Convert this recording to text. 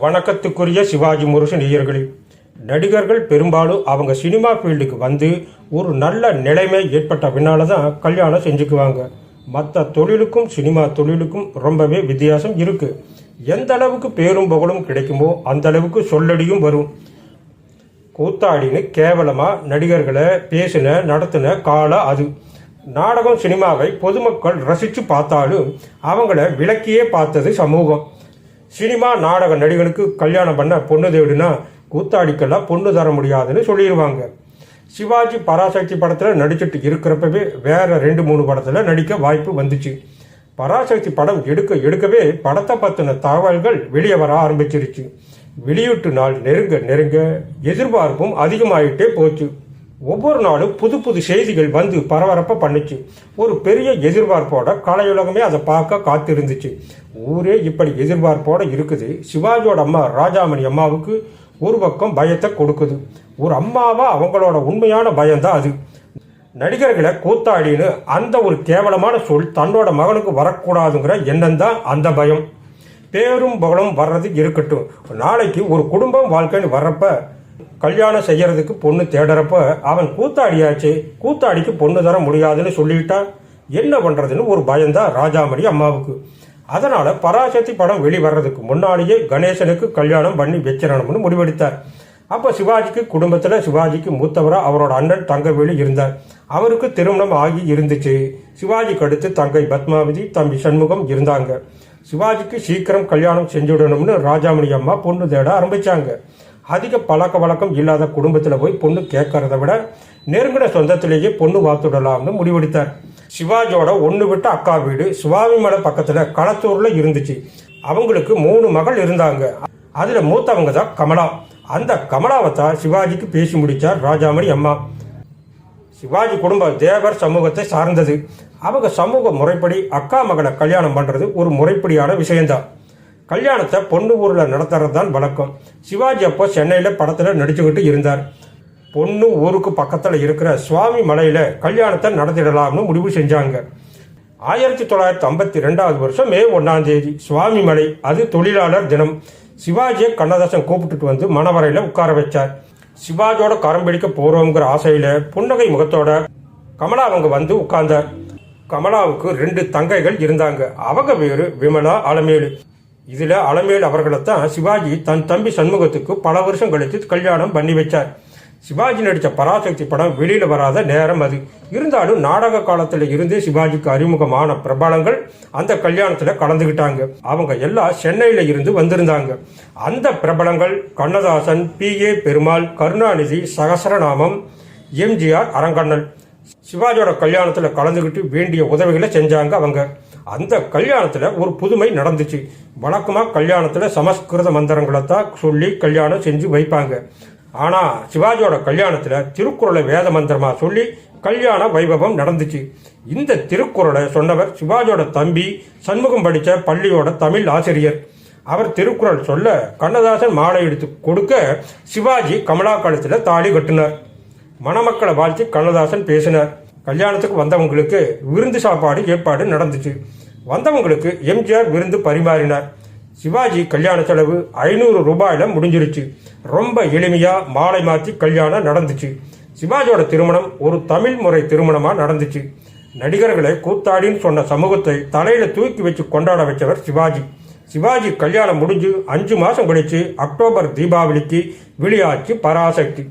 வணக்கத்துக்குரிய சிவாஜி முருகன் நேயர்களே நடிகர்கள் பெரும்பாலும் அவங்க சினிமா ஃபீல்டுக்கு வந்து ஒரு நல்ல நிலைமை ஏற்பட்ட பின்னால தான் கல்யாணம் செஞ்சுக்குவாங்க. மற்ற தொழிலுக்கும் சினிமா தொழிலுக்கும் ரொம்பவே வித்தியாசம் இருக்குது எந்த அளவுக்கு பேரும் புகழும் கிடைக்குமோ அந்த அளவுக்கு சொல்லடியும் வரும். கூத்தாடின்னு கேவலமாக நடிகர்களை பேசின நடத்தின காலம் அது. நாடகம் சினிமாவை பொதுமக்கள் ரசித்து பார்த்தாலும் அவங்கள விலக்கியே பார்த்தது சமூகம். சினிமா நாடக நடிகனுக்கு கல்யாணம் பண்ண பொண்ணு தேடுனா கூத்தாடிக்கெல்லாம் பொண்ணு தர முடியாதுன்னு சொல்லிடுவாங்க சிவாஜி பராசக்தி படத்தில் நடிச்சுட்டு இருக்கிறப்பவே வேற ரெண்டு மூணு படத்தில் நடிக்க வாய்ப்பு வந்துச்சு. பராசக்தி படம் எடுக்க எடுக்கவே படத்தை பற்றின தகவல்கள் வெளியே வர ஆரம்பிச்சிருச்சு. வெளியீட்டு நாள் நெருங்க நெருங்க எதிர்பார்ப்பும் அதிகமாயிட்டே போச்சு. ஒவ்வொரு நாளும் புது புது செய்திகள் வந்து பரபரப்பை பண்ணுச்சு. ஒரு பெரிய எதிர்பார்ப்போட கலையுலகமே அதை பார்க்க காத்திருந்துச்சு. ஊரே இப்படி எதிர்பார்ப்போட இருக்குது. சிவாஜியோட அம்மா ராஜாமணி அம்மாவுக்கு ஒரு பக்கம் பயத்தை கொடுக்குது. ஒரு அம்மாவா அவங்களோட உண்மையான பயம்தான் அது. நடிகர்களை கூத்தாடின்னு அந்த ஒரு கேவலமான சொல் தன்னோட மகனுக்கு வரக்கூடாதுங்கிற எண்ணம் தான் அந்த பயம். பேரும் புகழும் வர்றது இருக்கட்டும். நாளைக்கு ஒரு குடும்பம் வாழ்க்கைன்னு வர்றப்ப கல்யாணம் செய்யறதுக்கு பொண்ணு தேடுறப்ப அவன் கூத்தாடியாச்சு கூத்தாடிக்கு பொண்ணு தர முடியாதுன்னு சொல்லிட்டான் என்ன பண்ணுறதுன்னு ஒரு பயந்தான் ராஜாமணி அம்மாவுக்கு. அதனால் பராசக்தி படம் வெளிவர்றதுக்கு முன்னாடியே கணேசனுக்கு கல்யாணம் பண்ணி வச்சிடணும்னு முடிவெடுத்தார். அப்போ சிவாஜிக்கு குடும்பத்தில் சிவாஜிக்கு மூத்தவராக அவரோட அண்ணன் தங்கவேலு இருந்தார். அவருக்கு திருமணம் ஆகி இருந்துச்சு. சிவாஜிக்கு அடுத்து தங்கை பத்மாவதி தம்பி சண்முகம் இருந்தாங்க. சிவாஜிக்கு சீக்கிரம் கல்யாணம் செஞ்சுடணும்னு ராஜாமணி அம்மா பொண்ணு தேட ஆரம்பித்தாங்க அதிக பழக்க வழக்கம் இல்லாத குடும்பத்தில் போய் பொண்ணு கேட்கறத விட நெருங்கின சொந்தத்திலேயே பொண்ணு பார்த்துடலாம்னு முடிவெடுத்தார். சிவாஜியோட ஒன்று விட்டு அக்கா வீடு சுவாமிமலை பக்கத்தில் களத்தூரில் இருந்துச்சு. அவங்களுக்கு மூணு மகள் இருந்தாங்க. அதில் மூத்தவங்க தான் கமலா. அந்த கமலாவை தான் சிவாஜிக்கு பேசி முடித்தார் ராஜாமணி அம்மா. சிவாஜி குடும்பம் தேவர் சமூகத்தை சார்ந்தது. அவங்க சமூக முறைப்படி அக்கா மகளை கல்யாணம் பண்ணுறது ஒரு முறைப்படியான விஷயம்தான். கல்யாணத்தை பொண்ணு ஊரில் நடத்துறது தான் வழக்கம். சிவாஜி அப்போ சென்னையில் படத்தில் நடிச்சுக்கிட்டு இருந்தார். பொண்ணு ஊருக்கு பக்கத்தில் இருக்கிற சுவாமி மலையில் கல்யாணத்தை நடத்திடலாம்னு முடிவு செஞ்சாங்க. ஆயிரத்தி தொள்ளாயிரத்தி ஐம்பத்தி ரெண்டாவது வருஷம் மே ஒன்றாம் தேதி சுவாமி மலை அது தொழிலாளர் தினம். சிவாஜியை கண்ணதாசன் கூப்பிட்டுட்டு வந்து மணவரையில் உட்கார வச்சார். சிவாஜியோட கரம் பிடிக்க ஆசையில் ஆசையில புன்னகை முகத்தோட கமலா அவங்க வந்து உட்கார்ந்தார். கமலாவுக்கு ரெண்டு தங்கைகள் இருந்தாங்க. அவங்க பேரு விமலா அலமேலு இதில் அலமேல் அவர்களைத்தான் சிவாஜி தன் தம்பி சண்முகத்துக்கு பல வருஷம் கழித்து கல்யாணம் பண்ணி வச்சார். சிவாஜி நடித்த பராசக்தி படம் வெளியில் வராத நேரம் அது. இருந்தாலும் நாடக காலத்தில் இருந்தே சிவாஜிக்கு அறிமுகமான பிரபலங்கள் அந்த கல்யாணத்தில் கலந்துகிட்டாங்க. அவங்க எல்லாம் சென்னையில் இருந்து வந்திருந்தாங்க. அந்த பிரபலங்கள் Kannadasan P. A. Perumal Karunanidhi Sahasranamam MGR Arangannal சிவாஜியோட கல்யாணத்தில் கலந்துக்கிட்டு வேண்டிய உதவிகளை செஞ்சாங்க அவங்க. அந்த கல்யாணத்தில் ஒரு புதுமை நடந்துச்சு. வழக்கமாக கல்யாணத்தில் சமஸ்கிருத மந்திரங்களை தான் சொல்லி கல்யாணம் செஞ்சு வைப்பாங்க. ஆனால் சிவாஜியோட கல்யாணத்தில் திருக்குறளை வேத மந்திரமாக சொல்லி கல்யாண வைபவம் நடந்துச்சு. இந்த திருக்குறளை சொன்னவர் சிவாஜியோட தம்பி சண்முகம் படித்த பள்ளியோட தமிழ் ஆசிரியர். அவர் திருக்குறள் சொல்ல கண்ணதாசன் மாலை எடுத்து கொடுக்க சிவாஜி கமலா கழுத்தில் தாலி கட்டினார். மணமக்களை வாழ்த்தி கண்ணதாசன் பேசினார். கல்யாணத்துக்கு வந்தவங்களுக்கு விருந்து சாப்பாடு ஏற்பாடு நடந்துச்சு. வந்தவங்களுக்கு எம்ஜிஆர் விருந்து பரிமாறினார். சிவாஜி கல்யாண செலவு ஐநூறு ரூபாயில முடிஞ்சிருச்சு. ரொம்ப எளிமையாக மாலை மாற்றி கல்யாணம் நடந்துச்சு. சிவாஜியோட திருமணம் ஒரு தமிழ் முறை திருமணமாக நடந்துச்சு. நடிகர்களை கூத்தாடின்னு சொன்ன சமூகத்தை தலையில் தூக்கி வச்சு கொண்டாட வச்சவர் சிவாஜி. சிவாஜி கல்யாணம் முடிஞ்சு அஞ்சு மாதம் கழிச்சு அக்டோபர் தீபாவளிக்கு வெளியாச்சு பராசக்தி.